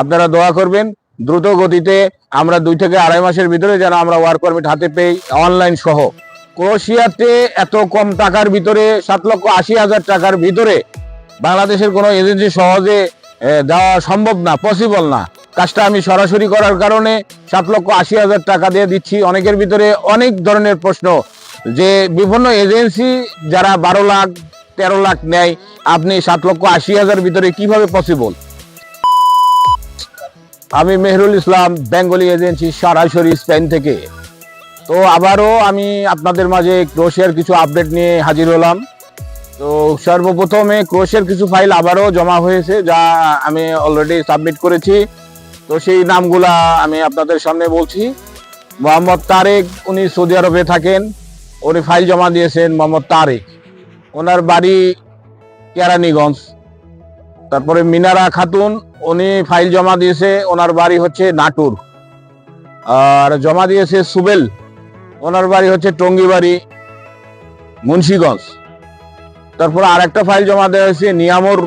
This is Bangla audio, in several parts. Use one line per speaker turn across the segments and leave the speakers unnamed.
আপনারা দোয়া করবেন, দ্রুত গতিতে আমরা দুই থেকে আড়াই মাসের ভিতরে যেন আমরা ওয়ার্ক পারমিট হাতে পেয়ে অনলাইন সহ। ক্রোশিয়াতে এত কম টাকার ভিতরে, সাত লক্ষ আশি হাজার টাকার ভিতরে বাংলাদেশের কোনো এজেন্সি সহজে দেওয়া সম্ভব না পসিবল না। কাজটা আমি সরাসরি করার কারণে সাত লক্ষ আশি হাজার টাকা দিয়ে দিচ্ছি। অনেকের ভিতরে অনেক ধরনের প্রশ্ন যে, বিভিন্ন এজেন্সি যারা বারো লাখ, তেরো লাখ নেয়, আপনি সাত লক্ষ আশি হাজার ভিতরে কীভাবে পসিবল আমি মেহরুল ইসলাম, বেঙ্গলি এজেন্সি সরাসরি স্পেন থেকে। তো আবারও আমি আপনাদের মাঝে ক্রোশের কিছু আপডেট নিয়ে হাজির হলাম। তো সর্বপ্রথমে ক্রোশের কিছু ফাইল আবারও জমা হয়েছে, যা আমি অলরেডি সাবমিট করেছি। তো সেই নামগুলা আমি আপনাদের সামনে বলছি। মোহাম্মদ তারেক, উনি সৌদি আরবে থাকেন। উনি ফাইল জমা দিয়েছেন মোহাম্মদ তারেক। ওনার বাড়ি কেরানীগঞ্জ। তারপরে মিনারা খাতুন, উনি ফাইল জমা দিয়েছে, ওনার বাড়ি হচ্ছে নাটুর। আর জমা দিয়েছে সুবেল, ওনার বাড়ি হচ্ছে টঙ্গিবাড়ি, মুন্সিগঞ্জ। তারপর আর একটা ফাইল জমা দেওয়া হয়েছে, নিয়ামর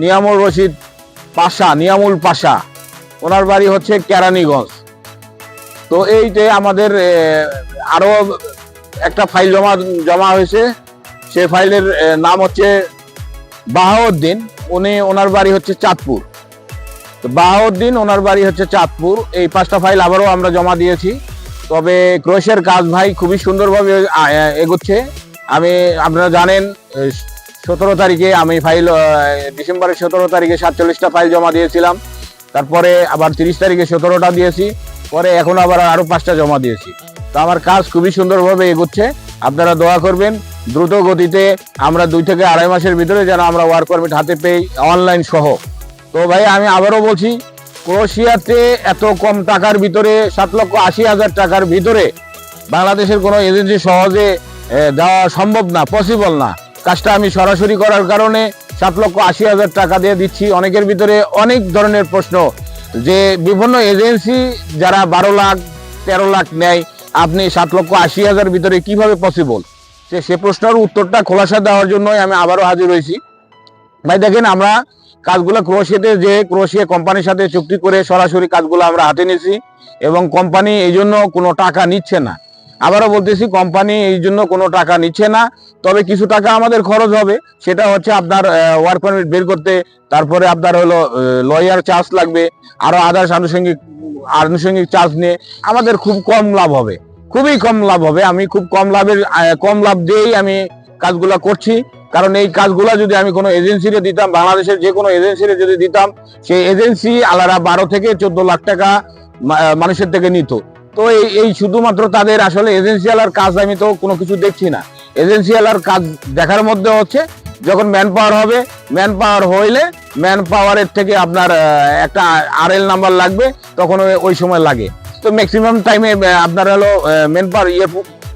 নিয়ামর রশিদ পাশা, নিয়ামুল পাশা। ওনার বাড়ি হচ্ছে কেরানীগঞ্জ। তো এইতে আমাদের আরও একটা ফাইল জমা জমা হয়েছে। সে ফাইলের নাম হচ্ছে বাহাউদ্দিন। উনি ওনার বাড়ি হচ্ছে চাঁদপুর। তো বাহাউদ্দিন ওনার বাড়ি হচ্ছে চাঁদপুর। এই পাঁচটা ফাইল আবারও আমরা জমা দিয়েছি। তবে ক্রোশের কাজ ভাই খুবই সুন্দরভাবে এগোচ্ছে। আমি, আপনারা জানেন সতেরো তারিখে আমি ফাইল ডিসেম্বরের সতেরো তারিখে সাতচল্লিশটা ফাইল জমা দিয়েছিলাম। তারপরে আবার তিরিশ তারিখে সতেরোটা দিয়েছি। পরে এখন আবার আরও পাঁচটা জমা দিয়েছি। তো আমার কাজ খুবই সুন্দরভাবে এগোচ্ছে। আপনারা দোয়া করবেন, দ্রুত গতিতে আমরা দুই থেকে আড়াই মাসের ভিতরে যেন আমরা ওয়ার্ক পারমিট হাতে পেয়ে অনলাইন সহ। তো ভাই, আমি আবারও বলছি, ক্রোশিয়াতে এত কম টাকার ভিতরে, সাত লক্ষ আশি হাজার টাকার ভিতরে বাংলাদেশের কোনো এজেন্সি সহজে দেওয়া সম্ভব না পসিবল না। কাজটা আমি সরাসরি করার কারণে সাত লক্ষ আশি হাজার টাকা দিয়ে দিচ্ছি। অনেকের ভিতরে অনেক ধরনের প্রশ্ন, যে বিভিন্ন এজেন্সি যারা বারো লাখ, তেরো লাখ নেয় আপনি সাত লক্ষ আশি হাজার ভিতরে কীভাবে পসিবল সে সে প্রশ্নের উত্তরটা খোলাসা দেওয়ার জন্যই আমি আবারও হাজির হয়েছি। ভাই, দেখেন আমরা কাজগুলো ক্রোশিয়াতে যে ক্রোশিয়া কোম্পানির সাথে চুক্তি করে সরাসরি কাজগুলো আমরা হাতে নিয়েছি এবং কোম্পানি এই জন্য কোনো টাকা নিচ্ছে না। আবারও বলতেছি কোম্পানি এই জন্য কোনো টাকা নিচ্ছে না। তবে কিছু টাকা আমাদের খরচ হবে। সেটা হচ্ছে আপনার ওয়ার্ক পারমিট বের করতে, তারপরে আপনার হলো লয়ার চার্জ লাগবে, আরও আদার্স আনুষঙ্গিক আনুষঙ্গিক চার্জ নিয়ে। আমাদের খুব কম লাভ হবে। খুবই কম লাভ হবে। আমি খুব কম লাভের কম লাভ দিয়েই আমি কাজগুলা করছি। কারণ এই কাজগুলা যদি আমি কোনো এজেন্সিরে দিতাম, বাংলাদেশের যে কোনো এজেন্সিরে যদি দিতাম, সেই এজেন্সি আলাদা বারো থেকে চোদ্দ লাখ টাকা মানুষের থেকে নিত। তো এই এই শুধুমাত্র তাদের আসলে এজেন্সিয়ালার কাজ আমি তো কোনো কিছু দেখছি না। এজেন্সিয়ালার কাজ দেখার মধ্যে হচ্ছে যখন ম্যান পাওয়ার হবে ম্যান পাওয়ার হইলে ম্যান পাওয়ারের থেকে আপনার একটা আর এল নাম্বার লাগবে, তখন ওই- সময় লাগে। তো ম্যাক্সিমাম টাইমে আপনার হলো ম্যান পাওয়ার ইয়ে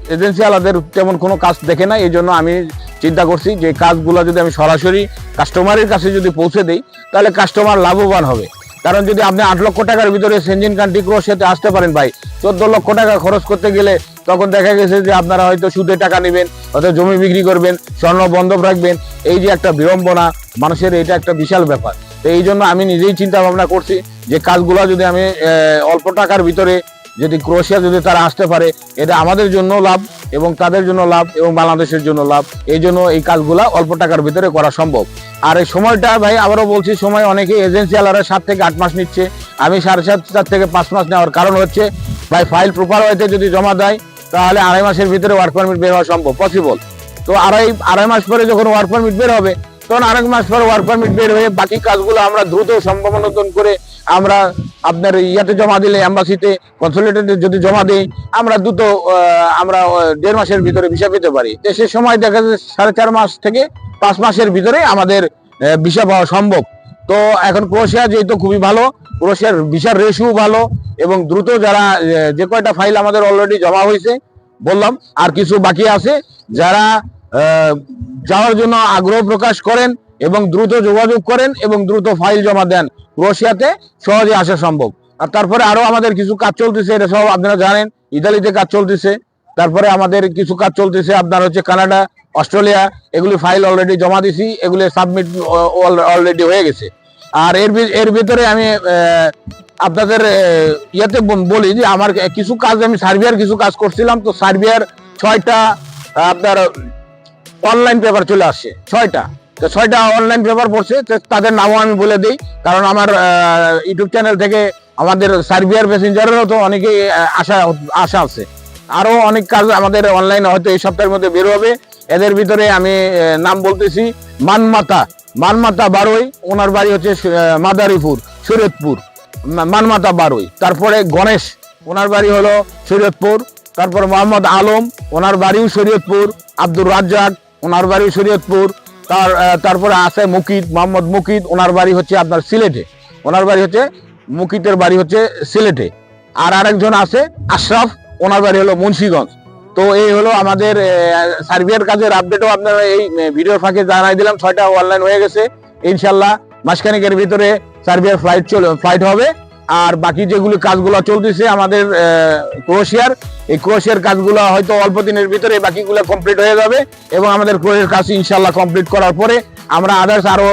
এজেন্সি আলাদের তেমন কোনো কাজ দেখে না এই জন্য আমি চিন্তা করছি যে কাজগুলো যদি আমি সরাসরি কাস্টমারের কাছে যদি পৌঁছে দিই, তাহলে কাস্টমার লাভবান হবে। কারণ যদি আপনি আট লক্ষ টাকার ভিতরে সেঞ্জিন কান্ট্রি ক্রোশিয়াতে আসতে পারেন ভাই, চোদ্দ লক্ষ টাকা খরচ করতে গেলে তখন দেখা গেছে যে আপনারা হয়তো সুদে টাকা নেবেন, হয়তো জমি বিক্রি করবেন, স্বর্ণ বন্ধক রাখবেন। এই যে একটা বিড়ম্বনা, মানুষের এটা একটা বিশাল ব্যাপার। তো এই জন্য আমি নিজেই চিন্তা ভাবনা করছি যে কাজগুলো যদি আমি অল্প টাকার ভিতরে যদি ক্রোশিয়া যদি তারা আসতে পারে, এটা আমাদের জন্য লাভ এবং তাদের জন্য লাভ এবং বাংলাদেশের জন্য লাভ। এই জন্য এই কাজগুলা অল্প টাকার ভিতরে করা সম্ভব। আর এই সময়টা ভাই, আবারও বলছি, সময় অনেকে এজেন্সি আলারা সাত থেকে আট মাস নিচ্ছে। আমি সাড়ে সাত, চার থেকে পাঁচ মাস নেওয়ার কারণ হচ্ছে, ভাই ফাইল প্রপার ওয়েতে যদি জমা দেয়, তাহলে আড়াই মাসের ভিতরে ওয়ার্ক পারমিট বের হওয়া সম্ভব পসিবল তো আড়াই আড়াই মাস পরে যখন ওয়ার্ক পারমিট বের হবে, তখন আরেক মাস পরে ওয়ার্ক পারমিট বের হয়ে বাকি কাজগুলো আমরা দ্রুত সম্ভাবনাতন করে আমরা আপনার ইয়াতে জমা দিলে অ্যাম্বাসিতে কনসুলেটেডে যদি জমা দিই, আমরা দ্রুত আমরা দেড় মাসের ভিতরে ভিসা পেতে পারি। তো সে সময় দেখা যায় সাড়ে চার মাস থেকে পাঁচ মাসের ভিতরে আমাদের ভিসা পাওয়া সম্ভব। তো এখন ক্রোশিয়া যেহেতু খুবই ভালো ক্রোশিয়ার ভিসার রেশিও ভালো, এবং দ্রুত যারা যে কয়টা ফাইল আমাদের অলরেডি জমা হয়েছে, বললাম, আর কিছু বাকি আছে, যারা যাওয়ার জন্য আগ্রহ প্রকাশ করেন এবং দ্রুত যোগাযোগ করেন এবং দ্রুত ফাইল জমা দেন। ক্রোশিয়াতে সহজে আসা সম্ভব। আর তারপরে আরও আমাদের কিছু কাজ চলতেছে, এটা সব আপনারা জানেন। ইতালিতে কাজ চলতেছে। তারপরে আমাদের কিছু কাজ চলতেছে, আপনার হচ্ছে কানাডা, অস্ট্রেলিয়া, এগুলি ফাইল অলরেডি জমা দিছি, এগুলি সাবমিট অলরেডি হয়ে গেছে। আর এর এর ভিতরে আমি আপনাদের ইয়েতে বলি যে আমার কিছু কাজ আমি সার্বিয়ার কিছু কাজ করছিলাম, তো সার্বিয়ার ছয়টা, আপনার অনলাইন পেপার চলে আসছে ছয়টা। তো ছয়টা অনলাইন পেপার পড়ছে তাদের নামও আমি বলে দিই। কারণ আমার ইউটিউব চ্যানেল থেকে আমাদের সার্বিয়ার প্যাসেঞ্জারেরও তো অনেকেই আশা আশা আছে। আরও অনেক কাজ আমাদের অনলাইনে হয়তো এই সপ্তাহের মধ্যে বের হবে এদের ভিতরে আমি নাম বলতেছি মানমাতা। মানমাতা বারোই, ওনার বাড়ি হচ্ছে মাদারীপুর শরীয়তপুর মানমাতা বারোই। তারপরে গণেশ, ওনার বাড়ি হলো শরীয়তপুর তারপর মোহাম্মদ আলম, ওনার বাড়িও শরীয়তপুর আব্দুর রাজ্জাক, ওনার বাড়ি শরীয়তপুর তার তারপরে আছে মুকিদ মোহাম্মদ মুকিদ ওনার বাড়ি হচ্ছে আপনার সিলেটে। ওনার বাড়ি হচ্ছে মুকিতের বাড়ি হচ্ছে সিলেটে। আর আরেকজন আছে আশরাফ ওনার বাড়ি হলো মুন্সীগঞ্জ। তো এই হলো আমাদের আহ, সার্বিয়ার কাজের আপডেটও আপনারা এই ভিডিওর ফাঁকে জানাই দিলাম। ছয়টা অনলাইন হয়ে গেছে। ইনশাল্লাহ মাসখানেকের ভিতরে সার্ভিয়ার ফ্লাইট চলে ফ্লাইট হবে। আর বাকি যেগুলি কাজগুলো চলতেছে আমাদের আহ, ক্রোয়েশিয়ার এই ক্রোয়েশিয়ার কাজগুলো হয়তো অল্প দিনের ভিতরে বাকিগুলো কমপ্লিট হয়ে যাবে এবং আমাদের ক্রোয়েশিয়ার কাজ ইনশাল্লাহ কমপ্লিট করার পরে আমরা আদার্স আরও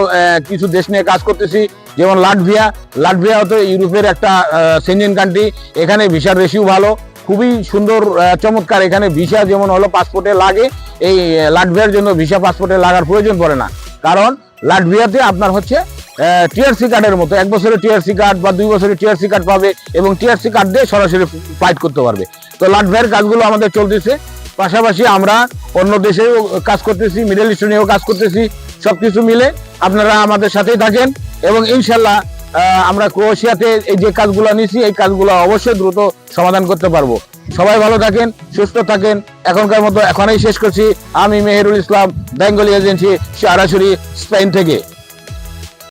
কিছু দেশ নিয়ে কাজ করতেছি। যেমন লাটভিয়া লাটভিয়া হতো ইউরোপের একটা সেঞ্জিন কান্ট্রি এখানে ভিসার রেশিও ভালো, খুবই সুন্দর চমৎকার। এখানে ভিসা যেমন হলো পাসপোর্টে লাগে, এই লাটভিয়ার জন্য ভিসা পাসপোর্টে লাগার প্রয়োজন পড়ে না। কারণ লাটভিয়াতে আপনার হচ্ছে টিআরসি কার্ডের মতো। এক বছরের টিআরসি কার্ড বা দুই বছরের টিআরসি কার্ড পাবে এবং টিআরসি কার্ড দিয়ে সরাসরি ফ্লাইট করতে পারবে। তো লাটভিয়ার কাজগুলো আমাদের চলতেছে। পাশাপাশি আমরা অন্য দেশেও কাজ করতেছি মিডল ইস্ট নিয়েও কাজ করতেছি, সবকিছু মিলে আপনারা আমাদের সাথেই থাকেন এবং ইনশাল্লাহ আমরা ক্রোয়েশিয়াতে এই যে কাজগুলো নিছি এই কাজগুলো অবশ্যই দ্রুত সমাধান করতে পারব। সবাই ভালো থাকেন, সুস্থ থাকেন। এখনকার মতো এখনই শেষ করছি। আমি মেহেরুল ইসলাম বেঙ্গলি এজেন্সি সরাসরি স্পেন থেকে।